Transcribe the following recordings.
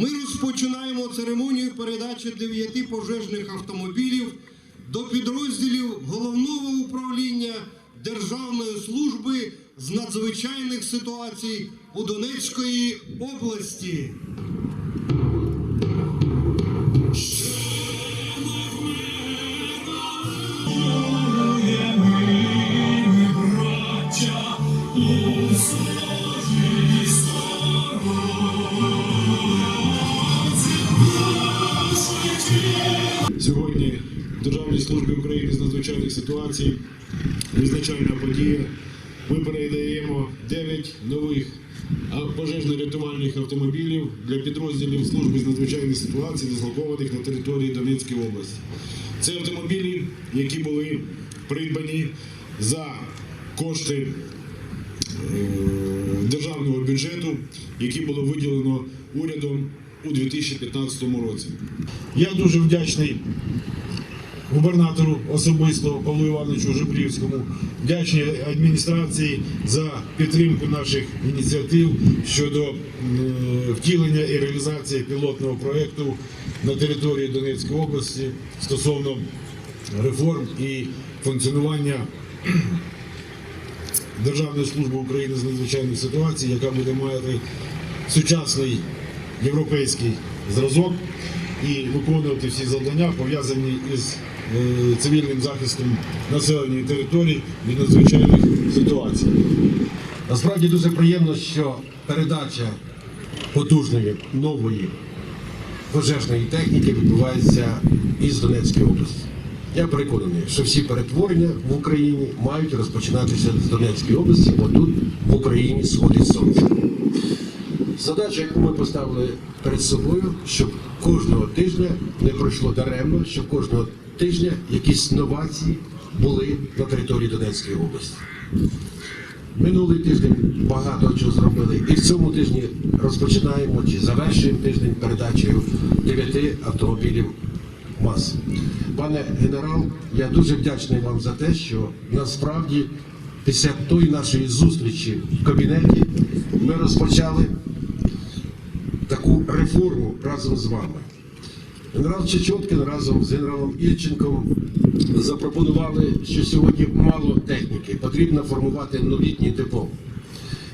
Ми розпочинаємо церемонію передачі дев'яти пожежних автомобілів до підрозділів головного управління Державної служби з надзвичайних ситуацій у Донецької області. Сьогодні в Державній службі України з надзвичайних ситуацій визначальна подія. Ми передаємо 9 нових пожежно-рятувальних автомобілів для підрозділів служби з надзвичайних ситуацій, дислокованих на території Донецької області. Це автомобілі, які були придбані за кошти е, державного бюджету, які було виділено урядом у 2015 році. Я дуже вдячний губернатору особисто Павлу Івановичу Жебрівському, вдячний адміністрації за підтримку наших ініціатив щодо е, втілення і реалізації пілотного проєкту на території Донецької області стосовно реформ і функціонування Державної служби України з надзвичайних ситуацій, яка буде мати сучасний європейський зразок і виконувати всі завдання, пов'язані із е, цивільним захистом населення і територій від надзвичайних ситуацій. Насправді дуже приємно, що передача потужної нової пожежної техніки відбувається із Донецької області. Я переконаний, що всі перетворення в Україні мають розпочинатися з Донецької області, бо тут в Україні сходить сонце. Задача, яку ми поставили перед собою, щоб кожного тижня не пройшло даремно, щоб кожного тижня якісь новації були на території Донецької області. Минулий тиждень багато чого зробили. І в цьому тижні розпочинаємо чи завершуємо тиждень передачею дев'яти автомобілів МАЗ. Пане генерал, я дуже вдячний вам за те, що насправді після тої нашої зустрічі в кабінеті ми розпочали таку реформу разом з вами. Генерал Чечоткін разом з генералом Ільченком запропонували, що сьогодні мало техніки, потрібно формувати новітній депо.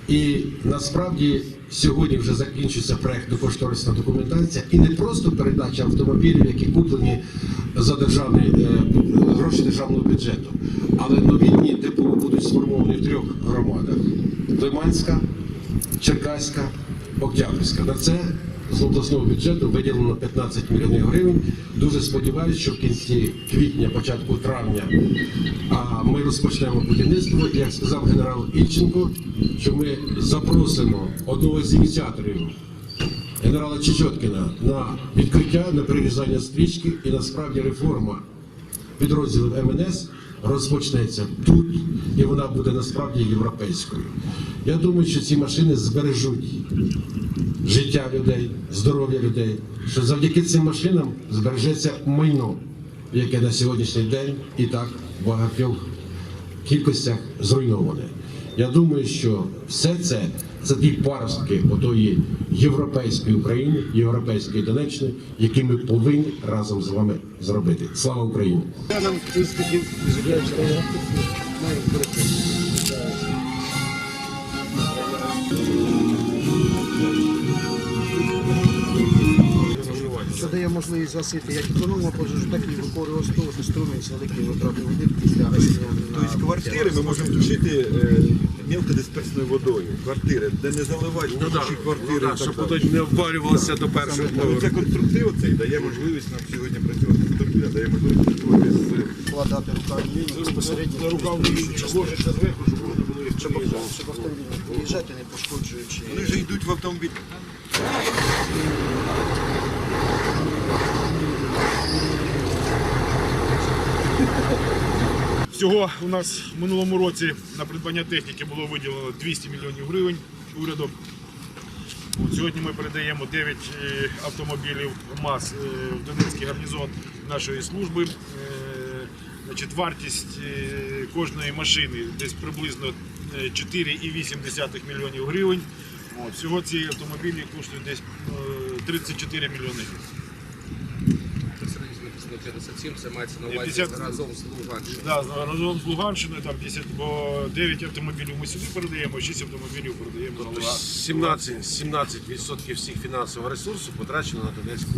І насправді сьогодні вже закінчується проєктно-кошторисна документація і не просто передача автомобілів, які куплені за державні е, гроші державного бюджету, але новітні депо будуть сформовані в трьох громадах: Лиманська, Черкаська, Октябрьська. На це з обласного бюджету виділено 15 мільйонів гривень. Дуже сподіваюся, що в кінці квітня, початку травня, ми розпочнемо будівництво. Як сказав генерал Ільченко, що ми запросимо одного з ініціаторів генерала Чечоткіна на відкриття, на перерізання стрічки і насправді реформа підрозділів МНС розпочнеться тут, і вона буде насправді європейською. Я думаю, що ці машини збережуть життя людей, здоров'я людей, що завдяки цим машинам збережеться майно, яке на сьогоднішній день і так в багатьох кількостях зруйноване. Я думаю, що все це це ті паростки отої європейської України, європейської Донеччини, які ми повинні разом з вами зробити. Слава Україні! Це дає можливість гасити як економну пожежу, так і використовувати струми з великої витрати води після гасіння. Квартири ми можемо тушити е, мелкодисперсною водою. Квартири, де не заливати Ну, да. інші квартири. Ну, да, і щоб так потім не обвалювалося до першого поверху. Це конструктив цей дає можливість нам сьогодні працювати. Конструктив дає можливість працювати з Вкладати рукавні лінії безпосередньо На рукавну лінію ложиться зверху, щоб вони були щоб, щоб автомобіль не не пошкоджуючи. Вони вже йдуть в автомобіль. Всього у нас в минулому році на придбання техніки було виділено 200 мільйонів гривень урядом. Сьогодні ми передаємо 9 е, автомобілів МАЗ е, в Донецький гарнізон нашої служби. Е, Значить, вартість кожної машини десь приблизно е, 4,8 мільйонів гривень. Всього ці автомобілі коштують десь е, 34 мільйони гривень. Написано 57, це мається на увазі 50. разом з Луганщиною. Да, разом з Луганщиною там 10, бо 9 автомобілів ми сюди передаємо, 6 автомобілів передаємо на Тобто Луганщину. 17, 17% всіх фінансового ресурсу потрачено на Донецьку.